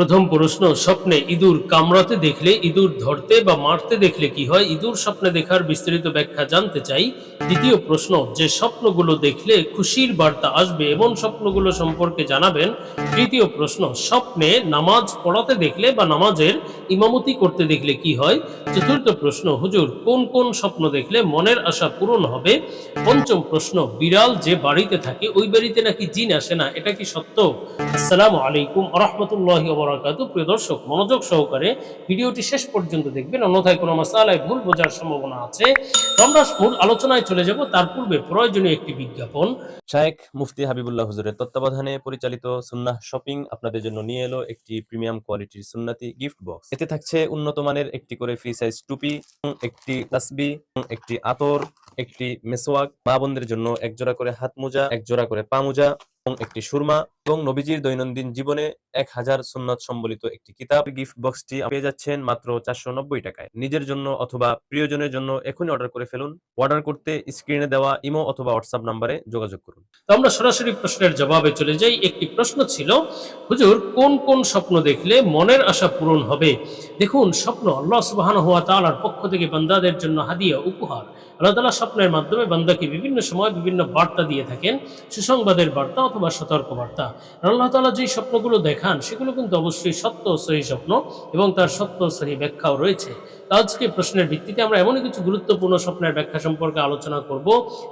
প্রথম প্রশ্ন, স্বপ্নে ইঁদুর কামড়াতে দেখলে, ইঁদুর ধরতে বা মারতে দেখলে কি হয়? ইঁদুর স্বপ্নে দেখার বিস্তারিত ব্যাখ্যা জানতে চাই। দ্বিতীয় প্রশ্ন, যে স্বপ্নগুলো দেখলে খুশির বার্তা আসবে এমন স্বপ্নগুলো সম্পর্কে জানাবেন। তৃতীয় প্রশ্ন, স্বপ্নে নামাজ পড়াতে দেখলে বা নামাজের ইমামতি করতে দেখলে কি হয়? চতুর্থ প্রশ্ন, হুজুর, কোন কোন স্বপ্ন দেখলে মনের আশা পূরণ হবে? পঞ্চম প্রশ্ন, বিড়াল যে বাড়িতে থাকে, ওই বাড়িতে নাকি জিন আসে না? এটা কি সত্য? আসসালামু আলাইকুম রহমতুল্লাহ বরাকাতু প্রিয় দর্শক, মনোযোগ সহকারে ভিডিওটি শেষ পর্যন্ত দেখবেন। অন্যথায় কোনো মাসালায় ভুল বোঝার সম্ভাবনা আছে। আমরা মূল আলোচনায় চলে যাব। তার পূর্বে প্রয়োজনীয় একটি বিজ্ঞাপন। শায়েখ মুফতি হাবিবুল্লাহ হুজুরের তত্ত্বাবধানে পরিচালিত সুন্নাহ শপিং আপনাদের জন্য নিয়ে এলো একটি প্রিমিয়াম কোয়ালিটির সুন্নাতি গিফট বক্স। এতে থাকছে উন্নত মানের একটি করে ফ্রি সাইজ টুপি, একটি তাসবি, একটি আতর, একটি মেসোয়াক মা বোনদের জন্য এক জোড়া করে হাত মোজা এক জোড়া করে পা মোজা এবং একটি সুরমা। এবং নবীজির দৈনন্দিন জীবনে এক হাজার সুন্নত সম্বলিত একটি কিতাব গিফট বক্সটি পেয়ে যাচ্ছেন মাত্র চারশো নব্বই টাকায়। নিজের জন্য অথবা প্রিয়জনের জন্য এখনই অর্ডার করে ফেলুন। অর্ডার করতে স্ক্রিনে দেওয়া ইমো অথবা হোয়াটসঅ্যাপ নাম্বারে যোগাযোগ করুন। তো আমরা সরাসরি প্রশ্নের জবাবে চলে যাই। একটি প্রশ্ন ছিল, হুজুর, কোন কোন স্বপ্ন দেখলে মনের আশা পূরণ হবে? দেখুন, স্বপ্ন আল্লাহ সুবাহান হওয়া তালার পক্ষ থেকে বান্দাদের জন্য হাদিয়া, উপহার। আল্লাহ তালা স্বপ্নের মাধ্যমে বান্দাকে বিভিন্ন সময় বিভিন্ন বার্তা দিয়ে থাকেন। সুসংবাদের বার্তা অথবা সতর্ক বার্তা আল্লাহ তালা যেই স্বপ্নগুলো দেখান, সেগুলো কিন্তু অবশ্যই সত্য সহি স্বপ্ন এবং তার সত্য সহি ব্যাখ্যাও রয়েছে। আজকে প্রশ্নের ভিত্তিতে আমরা এমনই কিছু গুরুত্বপূর্ণ স্বপ্নের ব্যাখ্যা সম্পর্কে আলোচনা করব।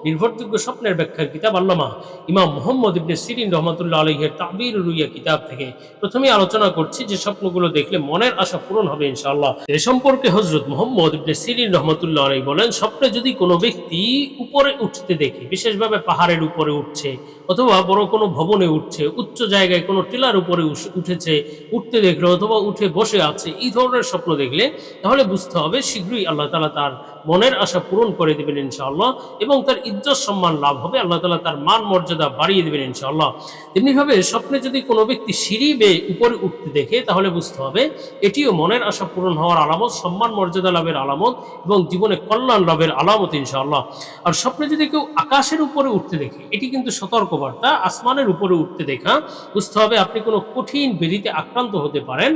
নির্ভরযোগ্য স্বপ্নের ব্যাখ্যার কিতাব আল্লামা ইমাম মোহাম্মদ ইবনে সিরিন রহমতুল্লাহ আলহের তাবির রুইয়া কিতাব থেকে প্রথমেই আলোচনা করছি যে স্বপ্নগুলো দেখলে মনের আশা পূরণ হবে ইনশাআল্লাহ। এ সম্পর্কে হজরত মোহাম্মদ ইবনে সিরিন রহমতুল্লাহ আলহী বলেন, স্বপ্নে যদি কোনো ব্যক্তি উপরে উঠতে দেখে, বিশেষভাবে পাহাড়ের উপরে উঠছে অথবা বড় কোনো ভবনে উঠছে উচ্চ জায়গায় কোনো টিলার উপরে উঠেছে, উঠতে দেখল অথবা উঠে বসে আছে, এই ধরনের স্বপ্ন দেখলে তাহলে বুঝতে হবে শীঘ্রই আল্লাহ তালা তার মনের আশা পূরণ করে দেবেন ইনশাআল্লাহ এবং তার ইজ্জত সম্মান লাভ হবে, আল্লাহ তালা তার মান মর্যাদা বাড়িয়ে দেবেন ইনশাআল্লাহ। তেমনিভাবে স্বপ্নে যদি কোনো ব্যক্তি সিঁড়ি বেয়ে উপরে উঠতে দেখে তাহলে বুঝতে হবে এটিও মনের আশা পূরণ হওয়ার আলামত, সম্মান মর্যাদা লাভের আলামত এবং জীবনে কল্যাণ লাভের আলামত ইনশাআল্লাহ। আর স্বপ্নে যদি কেউ আকাশের উপরে উঠতে দেখে, এটি কিন্তু সতর্কবার্তা, আসমানের উপরে উঠতে দেখা বুঝতে হবে আপনি কোনো কঠিন ব্যাধিতে আক্রান্ত হতে পারেন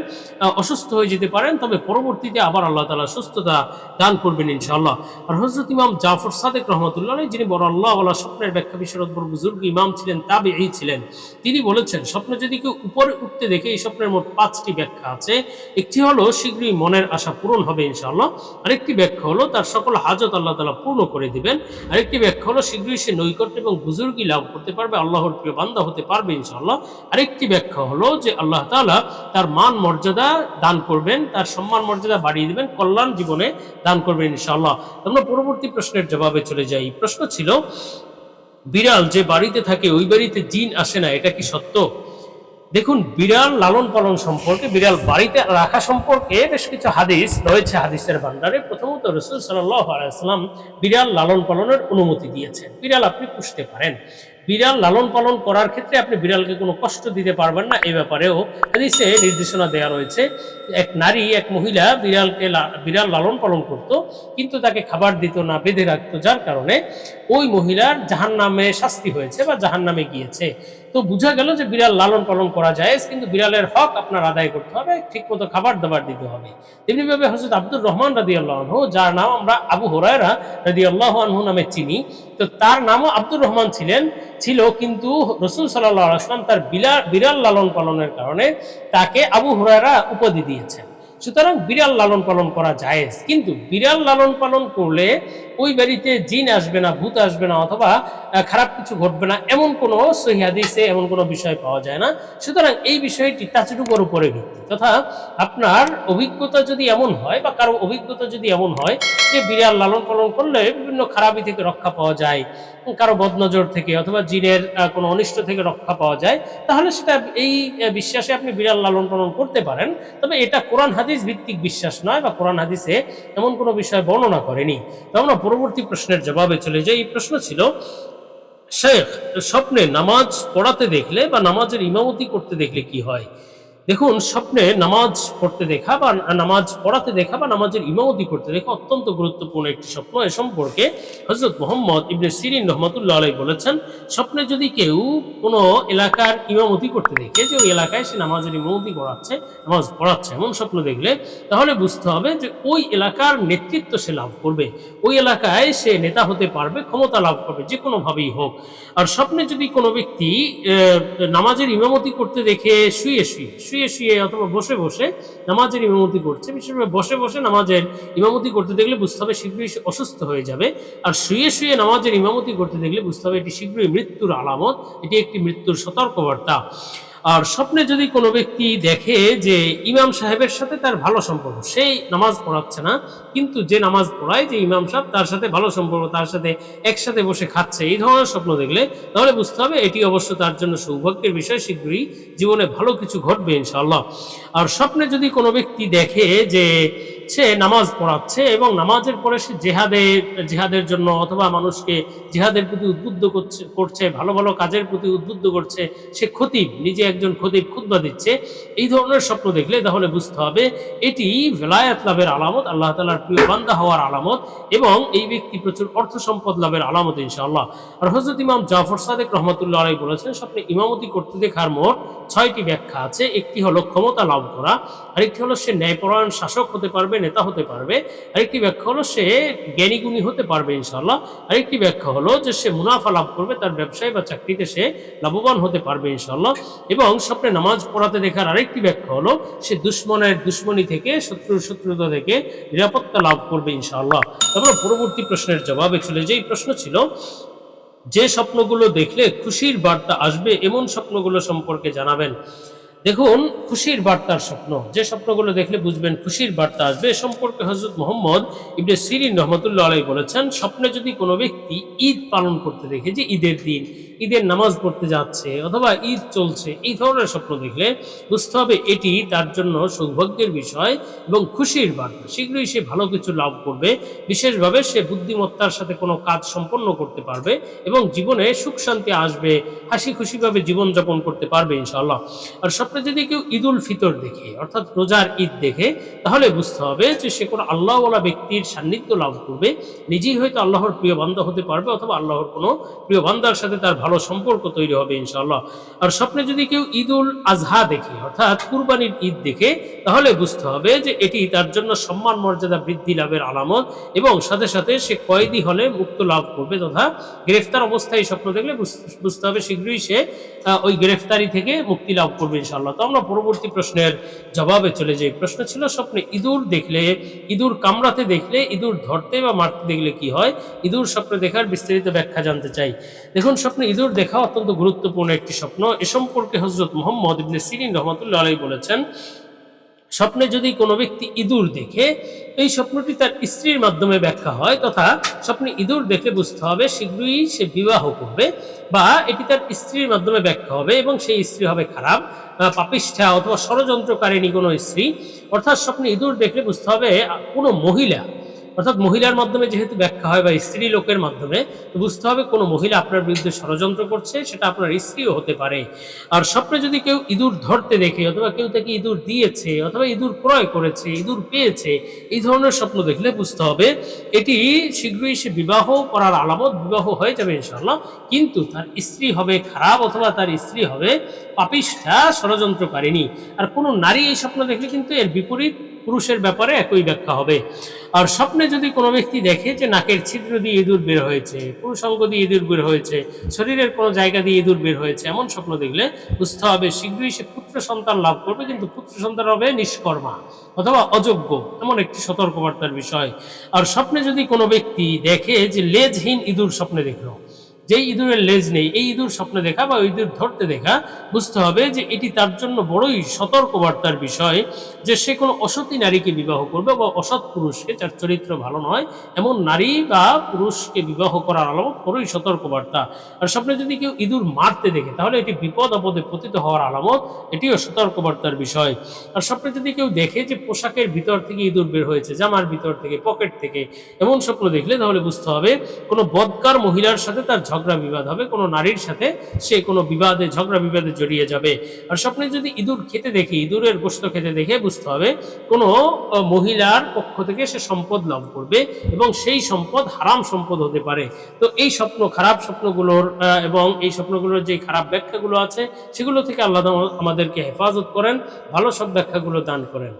অসুস্থ হয়ে যেতে পারেন, তবে পরবর্তীতে আবার আল্লাহ তালা সুস্থতা দান করবেন ইনশাআল্লাহ। আর হজরত ইমাম জাফর সাদেক রহমতুল্লাহ যিনি বড় আল্লাহ আল্লাহ স্বপ্নের ব্যাখ্যা বিশরদ বড় বুজুর্গ ইমাম ছিলেন তাবে এই ছিলেন, তিনি বলেছেন, স্বপ্নে যদি কেউ উপরে উঠতে দেখে, এই স্বপ্নের মোট পাঁচটি ব্যাখ্যা আছে। একটি হলো, শীঘ্রই মনের আশা পূরণ হবে ইনশাআল্লাহ। আরেকটি ব্যাখ্যা হলো, তার সকল হাজত আল্লাহ তালা পূর্ণ করে দিবেন। আরেকটি ব্যাখ্যা হলো, শীঘ্রই সে নৈকট্য এবং বুজুর্গি লাভ করতে পারবে, আল্লাহর প্রিয় বান্দা হতে পারবে ইনশাআল্লাহ। আরেকটি ব্যাখ্যা হলো যে আল্লাহ তাআলা তার মান মর্যাদা দান করবেন, তার সম্মান মর্যাদা বাড়িয়ে দিবেন, কল্যাণ জীবনে দান করবেন আমরা পরবর্তী প্রশ্নের জবাবে চলে যাই। প্রশ্ন ছিল, বিড়াল যে বাড়িতে থাকে ওই বাড়িতে জিন আসে না, এটা কি সত্য? দেখুন, বিড়াল লালন পালন সম্পর্কে, বিড়াল বাড়িতে রাখা সম্পর্কে বেশ কিছু হাদিস রয়েছে হাদিসের ভান্ডারে। প্রথমত রসুল সাল্লাম বিড়াল লালন পালনের অনুমতি দিয়েছেন। বিড়াল আপনি পুষতে পারেন। বিড়াল লালন পালন করার ক্ষেত্রে আপনি বিড়ালকে কোনো কষ্ট দিতে পারবেন না, এই ব্যাপারেও হাদিসে নির্দেশনা দেওয়া রয়েছে। এক নারী, এক মহিলা বিড়ালকে বিড়াল লালন পালন করত, কিন্তু তাকে খাবার দিত না, বেঁধে রাখতো, যার কারণে ওই মহিলার জাহান নামে শাস্তি হয়েছে বা জাহান নামে গিয়েছে। তো বোঝা গেল যে বিড়াল লালন পালন করা যায়, কিন্তু বিড়ালের হক আপনার আদায় করতে হবে ঠিক মতো খাবার দাবার দিতে হবে। তেমনিভাবে হজরত আব্দুর রহমান রাদি আল্লাহ যার নাম আমরা আবু হরায়রা রাদি আল্লাহ আনহু নামে চিনি, তো তার নামও আব্দুর রহমান ছিলেন, ছিল কিন্তু রসুল সাল্লাহ আসলাম তার বিড়াল লালন পালনের কারণে তাকে আবু হুরায়রা উপাধি দিয়েছেন। সুতরাং বিড়াল লালন পালন করা জায়েজ। কিন্তু বিড়াল লালন পালন করলে ওই বাড়িতে জিন আসবে না, ভূত আসবে না, অথবা খারাপ কিছু ঘটবে না, এমন কোনো সহিহাদিসে এমন কোনো বিষয় পাওয়া যায় না। সুতরাং এই বিষয়টি তাচুটুকুর উপরে ভিত্তি। তথা আপনার অভিজ্ঞতা যদি এমন হয় বা কারও অভিজ্ঞতা যদি এমন হয় যে বিড়াল লালন পালন করলে বিভিন্ন খারাপি থেকে রক্ষা পাওয়া যায়, কারও বদনজর থেকে অথবা জিনের কোনো অনিষ্ট থেকে রক্ষা পাওয়া যায়, তাহলে সেটা এই বিশ্বাসে আপনি বিড়াল লালন পালন করতে পারেন। তবে এটা কোরআন হাদিস ভিত্তিক বিশ্বাস নয় বা কোরআন হাদিসে এমন কোনো বিষয় বর্ণনা করেনি। তো আমরা পরবর্তী প্রশ্নের জবাবে চলে যাই। এই প্রশ্ন ছিল, শেখ, স্বপ্নে নামাজ পড়াতে দেখলে বা নামাজের ইমামতি করতে দেখলে কি হয়? দেখুন, স্বপ্নে নামাজ পড়তে দেখা বা নামাজ পড়াতে দেখা বা নামাজের ইমামতি করতে দেখা অত্যন্ত গুরুত্বপূর্ণ একটি স্বপ্ন। এ সম্পর্কে হজরত মোহাম্মদ ইবনে সিরিন রহমতুল্লাহ আলাই বলেছেন, স্বপ্নে যদি কেউ কোনো এলাকার ইমামতি করতে দেখে যে ওই এলাকায় সে নামাজের ইমামতি করাচ্ছে, নামাজ পড়াচ্ছে এমন স্বপ্ন দেখলে, তাহলে বুঝতে হবে যে ওই এলাকার নেতৃত্ব সে লাভ করবে। ওই এলাকায় সে নেতা হতে পারবে, ক্ষমতা লাভ করবে, যে কোনোভাবেই হোক। আর স্বপ্নে যদি কোনো ব্যক্তি নামাজের ইমামতি করতে দেখে শুয়ে শুয়ে শুয়ে শুয়ে অথবা বসে বসে নামাজের ইমামতি করছে। বিশেষভাবে বসে বসে নামাজের ইমামতি করতে দেখলে বুঝতে হবে শীঘ্রই অসুস্থ হয়ে যাবে। আর শুয়ে শুয়ে নামাজের ইমামতি করতে দেখলে বুঝতে হবে এটি শীঘ্রই মৃত্যুর আলামত, এটি একটি মৃত্যুর সতর্কবার্তা। আর স্বপ্নে যদি কোনো ব্যক্তি দেখে যে ইমাম সাহেবের সাথে তার ভালো সম্পর্ক সেই নামাজ পড়াচ্ছে না, কিন্তু যে নামাজ পড়ায় যে ইমাম সাহেব তার সাথে ভালো সম্পর্ক, তার সাথে একসাথে বসে খাচ্ছে, এই ধরনের স্বপ্ন দেখলে তাহলে বুঝতে হবে এটি অবশ্য তার জন্য সৌভাগ্যের বিষয়, শীঘ্রই জীবনে ভালো কিছু ঘটবে ইনশাল্লাহ আর স্বপ্নে যদি কোনো ব্যক্তি দেখে যে সে নামাজ পড়াচ্ছে এবং নামাজের পরে সে জেহাদে, জেহাদের জন্য অথবা মানুষকে জেহাদের প্রতি উদ্বুদ্ধ করছে করছে, ভালো ভালো কাজের প্রতি উদ্বুদ্ধ করছে, সে খতিব, নিজে একজন খতিব খুদ্া দিচ্ছে, এই ধরনের স্বপ্ন দেখলে তাহলে বুঝতে হবে এটি ভেলায়াত লাভের আলামত, আল্লাহ তালার প্রিয় বান্দা হওয়ার আলামত এবং এই ব্যক্তি প্রচুর অর্থ সম্পদ লাভের আলামত ইনশাআল্লাহ। আর হজরত ইমাম জাফর সাদেক রহমতুল্লাহ আলাই বলেছেন, স্বপ্নে ইমামতি করতে দেখার মোট ছয়টি ব্যাখ্যা আছে, একটি হলো ক্ষমতা লাভ করা, আরেকটি হলো সে ন্যায়পরায়ণ শাসক হতে পারবে নেতা হতে পারবে। আরেকটি ব্যাখ্যা হলো সে জ্ঞানীগুণী হতে পারবে ইনশাআল্লাহ। আরেকটি ব্যাখ্যা হলো যে সে মুনাফা লাভ করবে, তার ব্যবসায় বা চাকরিতে সে লাভবান হতে পারবে ইনশাআল্লাহ। এবং স্বপ্নে নামাজ পড়াতে দেখার আরেকটি ব্যাখ্যা হলো সে দুশ্মনের দুশ্মনী থেকে, শত্রুর শত্রুতা থেকে নিরাপত্তা লাভ করবে ইনশাআল্লাহ। তারপর পরবর্তী প্রশ্নের জবাবে চলে যেই। প্রশ্ন ছিল, যে স্বপ্নগুলো দেখলে খুশির বার্তা আসবে, এমন স্বপ্নগুলো সম্পর্কে জানাবেন। দেখুন, খুশির বার্তার স্বপ্ন। যে স্বপ্নগুলো দেখলে বুঝবেন খুশির বার্তা আসবে। এ সম্পর্কে হজরত মোহাম্মদ ইবনে সিরিন রহমতুল্লাহ আলাই বলেছেন, স্বপ্নে যদি কোনো ব্যক্তি ঈদ পালন করতে দেখে যে ঈদের দিন, ঈদের নামাজ পড়তে যাচ্ছে অথবা ঈদ চলছে, এই ধরনের স্বপ্ন দেখলে বুঝতে হবে এটি তার জন্য সৌভাগ্যের বিষয় এবং খুশির বার্তা। শীঘ্রই সে ভালো কিছু লাভ করবে। বিশেষভাবে সে বুদ্ধিমত্তার সাথে কোনো কাজ সম্পন্ন করতে পারবে এবং জীবনে সুখ শান্তি আসবে, হাসি খুশিভাবে জীবনযাপন করতে পারবে ইনশাআল্লাহ। আর স্বপ্নে যদি কেউ ঈদ উল ফিতর দেখে, অর্থাৎ রোজার ঈদ দেখে, তাহলে বুঝতে হবে যে সে কোনো আল্লাহওয়ালা ব্যক্তির সান্নিধ্য লাভ করবে। নিজেই হয়তো আল্লাহর প্রিয় বান্দা হতে পারবে অথবা আল্লাহর কোনো প্রিয় বান্দার সাথে তার ভালো সম্পর্ক তৈরি হবে ইনশাআল্লাহ। আর স্বপ্নে যদি কেউ ঈদ উল আজহা দেখে, অর্থাৎ কুরবানির ঈদ দেখে, তাহলে বুঝতে হবে যে এটি তার জন্য সম্মান মর্যাদা বৃদ্ধি লাভের আলামত এবং সাথে সাথে সে কয়েদি হলে মুক্ত লাভ করবে তথা গ্রেফতার অবস্থায় স্বপ্ন দেখলে বুঝতে হবে শীঘ্রই সে ওই গ্রেফতারি থেকে মুক্তি লাভ করবে ইনশাআল্লাহ। তো আমরা পরবর্তী প্রশ্নের জবাবে চলে যাই। প্রশ্ন ছিল, স্বপ্নে ইঁদুর দেখলে, ইঁদুর কামড়াতে দেখলে, ইঁদুর ধরতে বা মারতে দেখলে কি হয়? ইঁদুর স্বপ্নে দেখার বিস্তারিত ব্যাখ্যা জানতে চাই। দেখুন, স্বপ্নে ইঁদুর দেখা অত্যন্ত গুরুত্বপূর্ণ একটি স্বপ্ন। এ সম্পর্কে হজরত মোহাম্মদ ইবনে সিরিন রহমতুল্লাহ আলাই বলেছেন স্বপ্নে যদি কোনো ব্যক্তি ইঁদুর দেখে, এই স্বপ্নটি তার স্ত্রীর মাধ্যমে ব্যাখ্যা হয় তথা স্বপ্নে ইঁদুর দেখে বুঝতে হবে শীঘ্রই সে বিবাহ করবে বা এটি তার স্ত্রীর মাধ্যমে ব্যাখ্যা হবে এবং সেই স্ত্রী হবে খারাপ পাপিষ্ঠা অথবা ষড়যন্ত্রকারিণী কোনো স্ত্রী। অর্থাৎ স্বপ্নে ইঁদুর দেখলে বুঝতে হবে কোনো মহিলা অর্থাৎ মহিলার মাধ্যমে যেহেতু ব্যাখ্যা হয় বা স্ত্রী লোকের মাধ্যমে, তো বুঝতে হবে কোনো মহিলা আপনার বিরুদ্ধে ষড়যন্ত্র করছে, সেটা আপনার স্ত্রীও হতে পারে। আর স্বপ্নে যদি কেউ ইঁদুর ধরতে দেখে, অথবা কেউ তাকে ইঁদুর দিয়েছে, অথবা ইঁদুর ক্রয় করেছে, ইঁদুর পেয়েছে, এই ধরনের স্বপ্ন দেখলে বুঝতে হবে, এটি শীঘ্রই সে বিবাহ করার আলামত, বিবাহ হয়ে যাবে ইনশাল্লাহ কিন্তু তার স্ত্রী হবে খারাপ অথবা তার স্ত্রী হবে পাপিষ্ঠা, ষড়যন্ত্রকারিণী। আর কোনো নারী এই স্বপ্ন দেখলে কিন্তু এর বিপরীত পুরুষের ব্যাপারে একই ব্যাখ্যা হবে। আর স্বপ্নে যদি কোনো ব্যক্তি দেখে যে নাকের ছিদ্র দিয়ে ইঁদুর বের হয়েছে, পুরুষাঙ্গ দিয়ে ইঁদুর বের হয়েছে, শরীরের কোনো জায়গা দিয়ে ইঁদুর বের হয়েছে, এমন স্বপ্ন দেখলে বুঝতে হবে শীঘ্রই সে পুত্র সন্তান লাভ করবে, কিন্তু পুত্র সন্তান হবে নিষ্কর্মা অথবা অযোগ্য, এমন একটি সতর্কবার্তার বিষয়। আর স্বপ্নে যদি কোনো ব্যক্তি দেখে যে লেজহীন ইঁদুর স্বপ্নে দেখল যেই ইঁদুরের লেজ নেই, এই ইঁদুর স্বপ্নে দেখা বা ইঁদুর ধরতে দেখা, বুঝতে হবে যে এটি তার জন্য বড়ই সতর্কবার্তার বিষয় যে সে কোনো অসতী নারীকে বিবাহ করবে বা অসৎ পুরুষকে যার চরিত্র ভালো নয়। এমন নারী বা পুরুষকে বিবাহ করার আলামত বড়ই সতর্কবার্তা। আর স্বপ্নে যদি কেউ ইঁদুর মারতে দেখে, তাহলে এটি বিপদ আপদে পতিত হওয়ার আলামত, এটিও সতর্কবার্তার বিষয়। আর স্বপ্নে যদি কেউ দেখে যে পোশাকের ভিতর থেকে ইঁদুর বের হয়েছে, জামার ভিতর থেকে, পকেট থেকে, এমন স্বপ্ন দেখলে তাহলে বুঝতে হবে কোনো বদকার মহিলার সাথে তার ঝগড়া ঝগড়া বিবাদ হবে, কোনো নারীর সাথে সে কোনো বিবাদে, ঝগড়া বিবাদে জড়িয়ে যাবে। আর স্বপ্নে যদি ইঁদুর খেতে দেখে, ইঁদুরের গোস্ত খেতে দেখে, বুঝতে হবে কোনো মহিলার পক্ষ থেকে সে সম্পদ লাভ করবে এবং সেই সম্পদ হারাম সম্পদ হতে পারে। তো এই স্বপ্ন, খারাপ স্বপ্নগুলোর এবং এই স্বপ্নগুলোর যে খারাপ ব্যাখ্যাগুলো আছে, সেগুলো থেকে আল্লাহ আমাদেরকে হেফাজত করেন, ভালো সব ব্যাখ্যাগুলো দান করেন।